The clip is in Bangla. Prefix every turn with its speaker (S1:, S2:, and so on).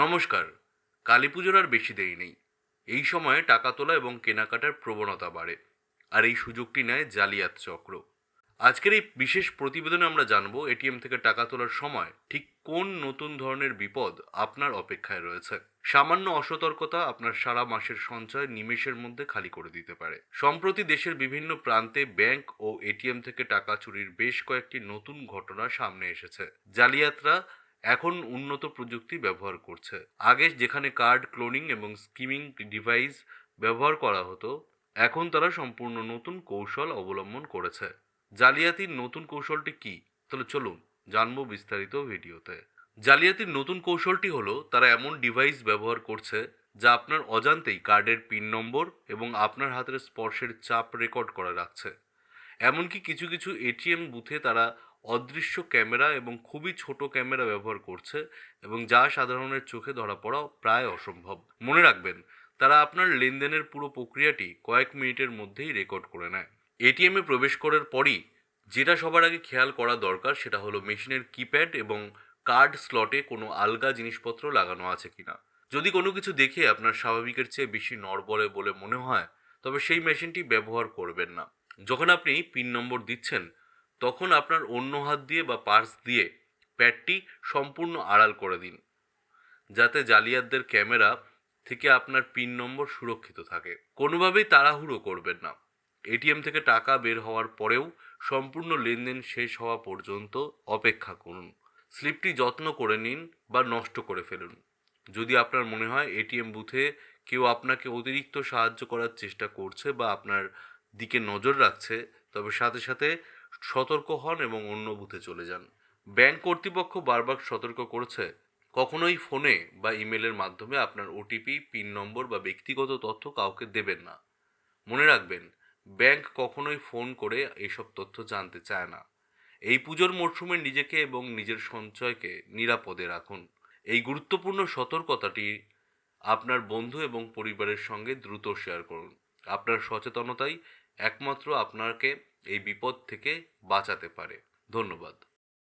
S1: নমস্কার, কালী পুজোর আর বেশি দেরি নেই। এই সময়ে টাকা তোলা এবং কেনাকাটার প্রবণতা বাড়ে, আর এই সুযোগটি নেয় জালিয়াত চক্র। আজকের এই বিশেষ প্রতিবেদনে আমরা জানব এটিএম থেকে টাকা তোলার সময় ঠিক কোন নতুন ধরনের বিপদ আপনার অপেক্ষায় রয়েছে। সামান্য অসতর্কতা আপনার সারা মাসের সঞ্চয় নিমেষের মধ্যে খালি করে দিতে পারে। সম্প্রতি দেশের বিভিন্ন প্রান্তে ব্যাংক ও এটিএম থেকে টাকা চুরির বেশ কয়েকটি নতুন ঘটনা সামনে এসেছে। জালিয়াতরা এখন উন্নত প্রযুক্তি ব্যবহার করছে। আগে যেখানে কার্ড ক্লোনিং এবং স্কিমিং ডিভাইস ব্যবহার করা হতো, এখন তারা সম্পূর্ণ নতুন কৌশল অবলম্বন করেছে। জালিয়াতির নতুন কৌশলটি কি? তাহলে চলুন জানব বিস্তারিত ভিডিওতে। জালিয়াতির নতুন কৌশলটি হলো, তারা এমন ডিভাইস ব্যবহার করছে যা আপনার অজান্তেই কার্ডের পিন নম্বর এবং আপনার হাতের স্পর্শের চাপ রেকর্ড করে রাখছে। এমনকি কিছু কিছু এটিএম বুথে তারা অদৃশ্য ক্যামেরা এবং খুবই ছোট ক্যামেরা ব্যবহার করছে এবং যা সাধারণের চোখে ধরা পড়া প্রায় অসম্ভব। মনে রাখবেন, তারা আপনার লেনদেনের পুরো প্রক্রিয়াটি কয়েক মিনিটের মধ্যেই রেকর্ড করে নেয়। এটিএমে প্রবেশ করার পরই যেটা সবার আগে খেয়াল করা দরকার সেটা হলো মেশিনের কিপ্যাড এবং কার্ড স্লটে কোনো আলগা জিনিসপত্র লাগানো আছে কিনা। যদি কোনো কিছু দেখে আপনার স্বাভাবিকের চেয়ে বেশি নড়বড়ে বলে মনে হয়, তবে সেই মেশিনটি ব্যবহার করবেন না। যখন আপনি পিন নম্বর দিচ্ছেন তখন আপনার অন্য হাত দিয়ে বা পার্স দিয়ে প্যাডটি সম্পূর্ণ আড়াল করে দিন, যাতে জালিয়াতদের ক্যামেরা থেকে আপনার পিন নম্বর সুরক্ষিত থাকে। কোনোভাবেই তাড়াহুড়ো করবেন না। এটিএম থেকে টাকা বের হওয়ার পরেও সম্পূর্ণ লেনদেন শেষ হওয়া পর্যন্ত অপেক্ষা করুন। স্লিপটি যত্ন করে নিন বা নষ্ট করে ফেলুন। যদি আপনার মনে হয় এটিএম বুথে কেউ আপনাকে অতিরিক্ত সাহায্য করার চেষ্টা করছে বা আপনার দিকে নজর রাখছে, তবে সাথে সাথে সতর্ক হন এবং অন্য বুথে চলে যান। ব্যাংক কর্তৃপক্ষ বারবার সতর্ক করেছে, কখনোই ফোনে বা ইমেলের মাধ্যমে আপনার ওটিপি, পিন নম্বর বা ব্যক্তিগত তথ্য কাউকে দেবেন না। মনে রাখবেন, ব্যাংক কখনোই ফোন করে এইসব তথ্য জানতে চায় না। এই পুজোর মরশুমে নিজেকে এবং নিজের সঞ্চয়কে নিরাপদে রাখুন। এই গুরুত্বপূর্ণ সতর্কতাটি আপনার বন্ধু এবং পরিবারের সঙ্গে দ্রুত শেয়ার করুন। আপনার সচেতনতাই একমাত্র আপনাকে এই বিপদ থেকে বাঁচাতে পারে। ধন্যবাদ।